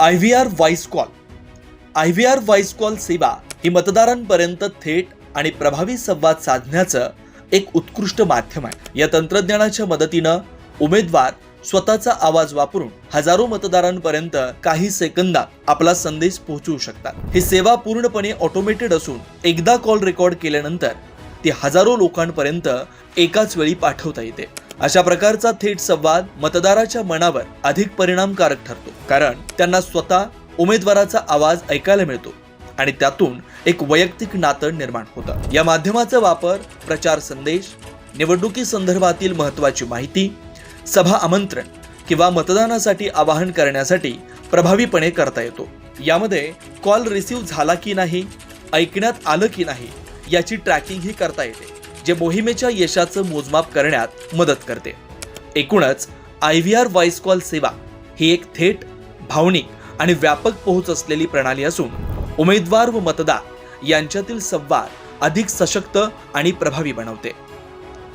I V R voice call. I V R voice call सेवा ही मतदारांपर्यंत थेट आणि प्रभावी संवाद साधण्याचं एक उत्कृष्ट माध्यम आहे. या तंत्रज्ञानाच्या मदतीनं उमेदवार स्वतःचा आवाज वापरून हजारो मतदारांपर्यंत काही सेकंदात आपला संदेश पोहोचवू शकतात. ही सेवा पूर्णपणे ऑटोमेटेड असून एकदा कॉल रेकॉर्ड केल्यानंतर ती हजारो लोकांपर्यंत एकाच वेळी पाठवता येते. अशा प्रकारचा थेट संवाद मतदाराच्या मनावर अधिक परिणामकारक ठरतो. कारण त्यांना स्वतः उमेदवाराचा आवाज ऐकायला मिळतो आणि त्यातून एक वैयक्तिक नातं निर्माण होतं. या माध्यमाचा वापर प्रचार संदेश निवडणुकी संदर्भातील महत्त्वाची माहिती सभा आमंत्रण किंवा मतदानासाठी आवाहन करण्यासाठी प्रभावीपणे करता येतो. यामध्ये कॉल रिसीव झाला की नाही ऐकण्यात आलं की नाही याची ट्रॅकिंगही करता येते. जे मोहिमेच्या यशाचं मोजमाप करण्यात मदत करते. एकूणच I V R voice call सेवा ही एक थेट भावनिक आणि व्यापक पोहोच असलेली प्रणाली असून उमेदवार व मतदार यांच्यातील संवाद अधिक सशक्त आणि प्रभावी बनवते.